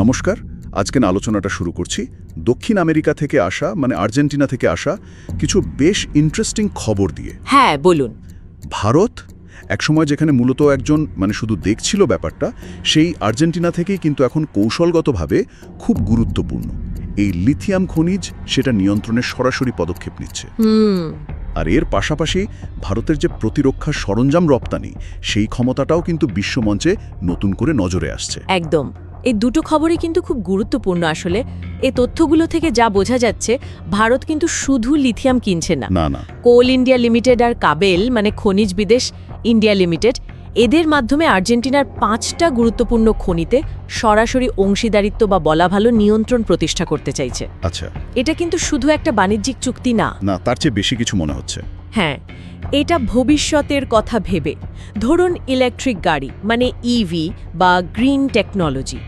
নমস্কার আজকের আলোচনাটা শুরু করছি। দক্ষিণ আমেরিকা থেকে আসা মানে আর্জেন্টিনা থেকে আসা কিছু বেশ ইন্টারেস্টিং খবর দিয়ে। হ্যাঁ বলুন। ভারত একসময় যেখানে মূলত একজন মানে শুধু দেখছিল ব্যাপারটা সেই আর্জেন্টিনা থেকেই কিন্তু এখন কৌশলগতভাবে খুব গুরুত্বপূর্ণ। এই লিথিয়াম খনিজ সেটা নিয়ন্ত্রণের সরাসরি পদক্ষেপ নিচ্ছে। আর এর পাশাপাশি ভারতের যে প্রতিরক্ষা সরঞ্জাম রপ্তানি সেই ক্ষমতাটাও কিন্তু বিশ্বমঞ্চে নতুন করে নজরে আসছে। একদম। এই দুটো খবরই কিন্তু খুব গুরুত্বপূর্ণ আসলে। এই তথ্যগুলো থেকে যা বোঝা যাচ্ছে ভারত কিন্তু শুধু লিথিয়াম কিনছে না। কোল ইন্ডিয়া লিমিটেড আর কাবেল মানে খনিজ বিদেশ ইন্ডিয়া লিমিটেড এদের মাধ্যমে আর্জেন্টিনার পাঁচটা গুরুত্বপূর্ণ খনিতে সরাসরি অংশীদারিত্ব বা বলা ভালো নিয়ন্ত্রণ প্রতিষ্ঠা করতে চাইছে। আচ্ছা। এটা কিন্তু শুধু একটা বাণিজ্যিক চুক্তি না। না তার চেয়ে বেশি কিছু মনে হচ্ছে। হ্যাঁ এটা ভবিষ্যতের কথা ভেবে। ধরুন ইলেকট্রিক গাড়ি মানে ইভি বা গ্রিন টেকনোলজি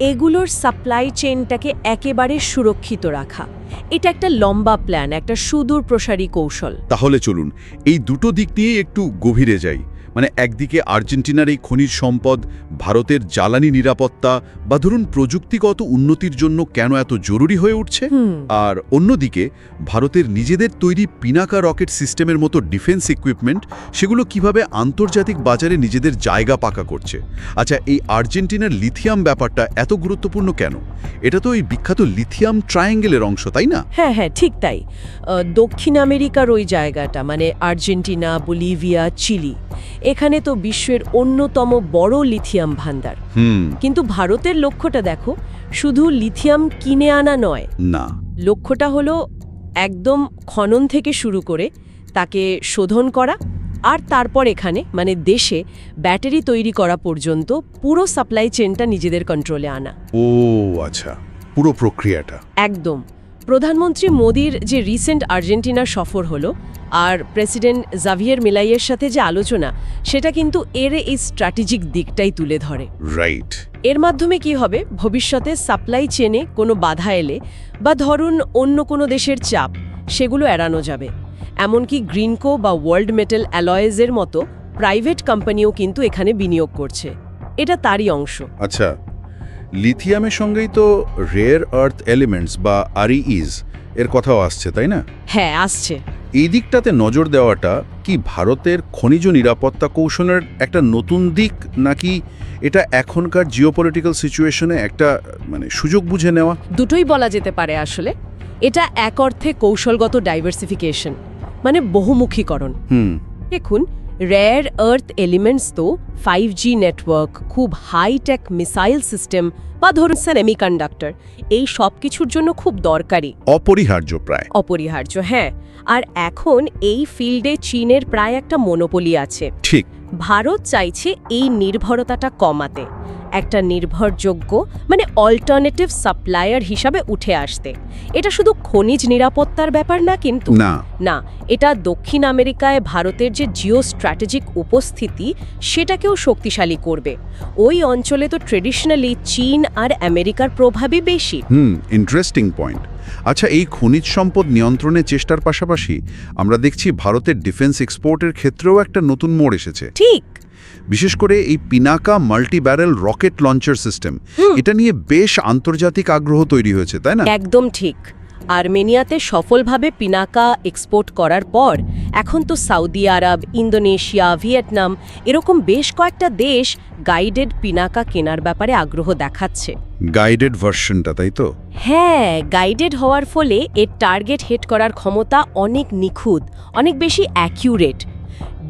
এগুলোর সাপ্লাই চেনটাকে একেবারে সুরক্ষিত রাখা। এটা একটা লম্বা প্ল্যান একটা সুদূর প্রসারী কৌশল। তাহলে চলুন, এই দুটো দিক নিয়ে একটু গভীরে যাই। মানে একদিকে আর্জেন্টিনার এই খনিজ সম্পদ ভারতের জ্বালানি নিরাপত্তা বা ধরুন প্রযুক্তিগত উন্নতির জন্য কেন এত জরুরি হয়ে উঠছে? আর অন্যদিকে ভারতের নিজেদের তৈরি পিনাকা রকেট সিস্টেমের মতো ডিফেন্স ইকুইপমেন্ট সেগুলো কীভাবে আন্তর্জাতিক বাজারে নিজেদের জায়গা পাকা করছে? আচ্ছা এই আর্জেন্টিনার লিথিয়াম ব্যাপারটা এত গুরুত্বপূর্ণ কেন? এটা তো এই বিখ্যাত লিথিয়াম ট্রায়াঙ্গেলের অংশ তাই না? হ্যাঁ হ্যাঁ ঠিক তাই। দক্ষিণ আমেরিকার ওই জায়গাটা মানে আর্জেন্টিনা বলিভিয়া চিলি এখানে তো বিশ্বের অন্যতম বড় লিথিয়াম ভান্ডার হুম। কিন্তু ভারতের লক্ষ্যটা দেখো শুধু লিথিয়াম কিনে আনা নয়। না। লক্ষ্যটা হলো একদম খনন থেকে শুরু করে তাকে শোধন করা আর তারপর এখানে মানে দেশে ব্যাটারি তৈরি করা পর্যন্ত পুরো সাপ্লাই চেনটা নিজেদের কন্ট্রোলে আনা। ও আচ্ছা। পুরো প্রক্রিয়াটা। একদম। প্রধানমন্ত্রী মোদির যে রিসেন্ট আর্জেন্টিনার সফর হলো আর প্রেসিডেন্ট জাভিয়ার মিলাইয়ের সাথে যে আলোচনা সেটা কিন্তু এর এই স্ট্র্যাটেজিক দিকটাই তুলে ধরে। রাইট এর মাধ্যমে কি হবে? ভবিষ্যতে সাপ্লাই চেনে কোনো বাধা এলে বা ধরুন অন্য কোনো দেশের চাপ সেগুলো এড়ানো যাবে। এমনকি গ্রিনকো বা ওয়ার্ল্ড মেটাল অ্যালয়েজের মতো প্রাইভেট কোম্পানিও কিন্তু এখানে বিনিয়োগ করছে। এটা তারই অংশ। আচ্ছা লিথিয়ামের সঙ্গেই তো রেয়ার আর্থ এলিমেন্টস বা আরইজ এর কথাও আসছে তাই না? হ্যাঁ আসছে। এই দিকটাতে নজর দেওয়াটা কি ভারতের খনিজ নিরাপত্তা কৌশলের একটা নতুন দিক নাকি এটা এখনকার জিওপলিটিক্যাল সিচুয়েশনে একটা মানে সুযোগ বুঝে নেওয়া? দুটোই বলা যেতে পারে আসলে। এটা এক অর্থে কৌশলগত ডাইভার্সিফিকেশন মানে বহুমুখীকরণ। হুম। দেখুন রেয়ার আর্থ এলিমেন্টস তো ফাইভ জি নেটওয়ার্ক খুব হাইটেক মিসাইল সিস্টেম বা ধরুন সেমিকন্ডাক্টর এই সব কিছুর জন্য খুব দরকারি। অপরিহার্য প্রায়। অপরিহার্য হ্যাঁ। আর এখন এই ফিল্ডে চীনের প্রায় একটা মনোপলি আছে। ঠিক। ভারত চাইছে এই নির্ভরতাটা কমাতে। একটা নির্ভরযোগ্য মানে অল্টারনেটিভ সাপ্লায়ার হিসাবে উঠে আসতে। এটা শুধু খনিজ নিরাপত্তার ব্যাপার না কিন্তু না। না এটা দক্ষিণ আমেরিকায় ভারতের যে জিও স্ট্র্যাটেজিক উপস্থিতি সেটাকেও শক্তিশালী করবে। ওই অঞ্চলে তো ট্রেডিশনালি চীন আর আমেরিকার প্রভাবই বেশি। হুম ইন্টারেস্টিং পয়েন্ট আচ্ছা এই খনিজ সম্পদ নিয়ন্ত্রণের চেষ্টার পাশাপাশি আমরা দেখছি ভারতের ডিফেন্স এক্সপোর্টের ক্ষেত্রেও একটা নতুন মোড় এসেছে। ঠিক। বিশেষ করে এই Pinaka multi barrel rocket launcher system. এটা নিয়ে বেশ আন্তর্জাতিক আগ্রহ তৈরি হয়েছে তাই না? একদম ঠিক। আর্মেনিয়াতে সফলভাবে পিনাকা এক্সপোর্ট করার পর এখন তো সৌদি আরব ইন্দোনেশিয়া ভিয়েতনাম এরকম বেশ কয়েকটা দেশ গাইডেড পিনাকা কেনার ব্যাপারে আগ্রহ দেখাচ্ছে। গাইডেড ভার্সনটা তাই তো? হ্যাঁ গাইডেড হওয়ার ফলে এর টার্গেট হিট করার ক্ষমতা অনেক নিখুঁত অনেক বেশি অ্যাকিউরেট।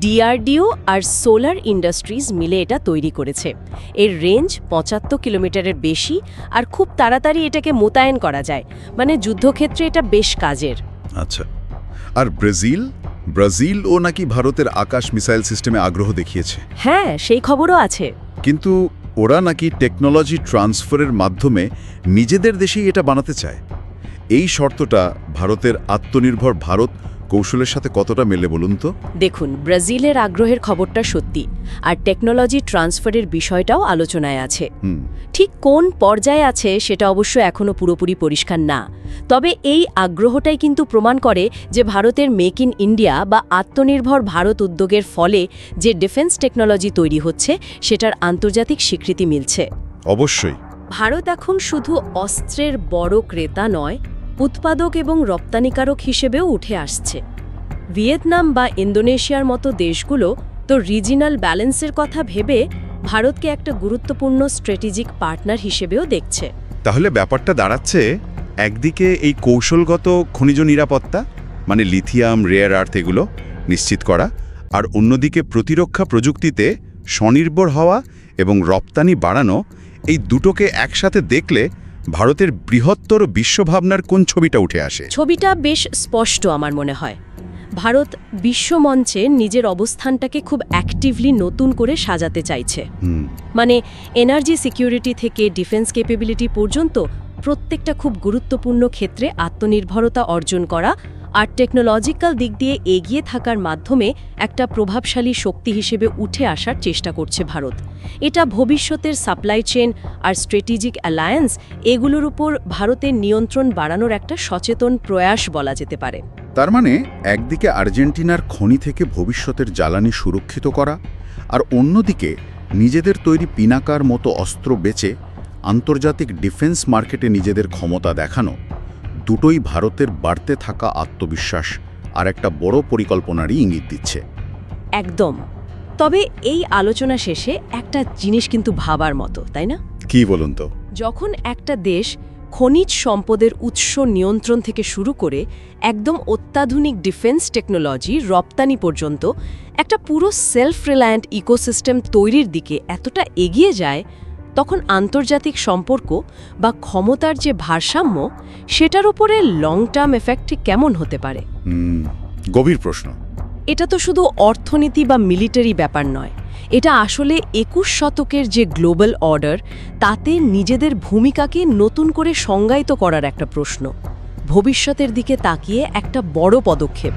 ডিআরডিও আর সোলার ইন্ডাস্ট্রিজ মিলে এটা তৈরি করেছে। এর রেঞ্জ পঁচাত্তর কিলোমিটারের বেশি আর খুব তাড়াতাড়ি এটাকে মোতায়েন করা যায়। মানে যুদ্ধক্ষেত্রে এটা বেশ কাজের। আচ্ছা। আর ব্রাজিল? ব্রাজিল ও নাকি ভারতের আকাশ মিসাইল সিস্টেমে আগ্রহ দেখিয়েছে। হ্যাঁ সেই খবরও আছে। কিন্তু ওরা নাকি টেকনোলজি ট্রান্সফারের মাধ্যমে নিজেদের দেশেই এটা বানাতে চায়। এই শর্তটা ভারতের আত্মনির্ভর ভারত কৌশলের সাথে কতটা মেলে বলুন তো? দেখুন ব্রাজিলের আগ্রহের খবরটা সত্যি আর টেকনোলজি ট্রান্সফারের বিষয়টাও আলোচনায় আছে। ঠিক কোন পর্যায়ে আছে সেটা অবশ্য এখনও পুরোপুরি পরিষ্কার না। তবে এই আগ্রহটাই কিন্তু প্রমাণ করে যে ভারতের মেক ইন ইন্ডিয়া বা আত্মনির্ভর ভারত উদ্যোগের ফলে যে ডিফেন্স টেকনোলজি তৈরি হচ্ছে সেটার আন্তর্জাতিক স্বীকৃতি মিলছে। অবশ্যই। ভারত এখন শুধু অস্ত্রের বড় ক্রেতা নয় উৎপাদক এবং রপ্তানিকারক হিসেবেও উঠে আসছে। ভিয়েতনাম বা ইন্দোনেশিয়ার মতো দেশগুলো তো রিজিনাল ব্যালেন্সের কথা ভেবে ভারতকে একটা গুরুত্বপূর্ণ স্ট্র্যাটেজিক পার্টনার হিসেবেও দেখছে। তাহলে ব্যাপারটা দাঁড়াচ্ছে একদিকে এই কৌশলগত খনিজ নিরাপত্তা মানে লিথিয়াম রেয়ার আর্থ এগুলো নিশ্চিত করা, আর অন্যদিকে প্রতিরক্ষা প্রযুক্তিতে স্বনির্ভর হওয়া এবং রপ্তানি বাড়ানো, এই দুটোকে একসাথে দেখলে ভারতের বৃহত্তর বিশ্বভাবনার কোন ছবিটা উঠে আসে? ছবিটা বেশ স্পষ্ট আমার মনে হয়। ভারত বিশ্বমঞ্চে নিজের অবস্থানটাকে খুব অ্যাক্টিভলি নতুন করে সাজাতে চাইছে। মানে এনার্জি সিকিউরিটি থেকে ডিফেন্স ক্যাপেবিলিটি পর্যন্ত প্রত্যেকটা খুব গুরুত্বপূর্ণ ক্ষেত্রে আত্মনির্ভরতা অর্জন করা আর টেকনোলজিক্যাল দিক দিয়ে এগিয়ে থাকার মাধ্যমে একটা প্রভাবশালী শক্তি হিসেবে উঠে আসার চেষ্টা করছে ভারত। এটা ভবিষ্যতের সাপ্লাই চেন আর স্ট্র্যাটেজিক অ্যালায়েন্স এগুলোর উপর ভারতের নিয়ন্ত্রণ বাড়ানোর একটা সচেতন প্রয়াস বলা যেতে পারে। তার মানে একদিকে আর্জেন্টিনার খনি থেকে ভবিষ্যতের জ্বালানি সুরক্ষিত করা আর অন্যদিকে নিজেদের তৈরি পিনাকার মতো অস্ত্র বেচে আন্তর্জাতিক ডিফেন্স মার্কেটে নিজেদের ক্ষমতা দেখানো। দুটোই ভারতের বাড়তে থাকা আত্মবিশ্বাস আর একটা বড় পরিকল্পনারই ইঙ্গিত দিচ্ছে। একদম। তবে এই আলোচনা শেষে একটা জিনিস কিন্তু ভাবার মতো তাই না? কি বলুন তো? যখন একটা দেশ খনিজ সম্পদের উৎস নিয়ন্ত্রণ থেকে শুরু করে একদম অত্যাধুনিক ডিফেন্স টেকনোলজি রপ্তানি পর্যন্ত একটা পুরো সেলফ রিলায়েন্ট ইকোসিস্টেম তৈরির দিকে এতটা এগিয়ে যায় তখন আন্তর্জাতিক সম্পর্ক বা ক্ষমতার যে ভারসাম্য সেটার উপরে লং টার্ম এফেক্ট কেমন হতে পারে? গভীর প্রশ্ন। এটা তো শুধু অর্থনীতি বা মিলিটারি ব্যাপার নয়। এটা আসলে একুশ শতকের যে গ্লোবাল অর্ডার তাতে নিজেদের ভূমিকাকে নতুন করে সংজ্ঞায়িত করার একটা প্রশ্ন। ভবিষ্যতের দিকে তাকিয়ে একটা বড় পদক্ষেপ।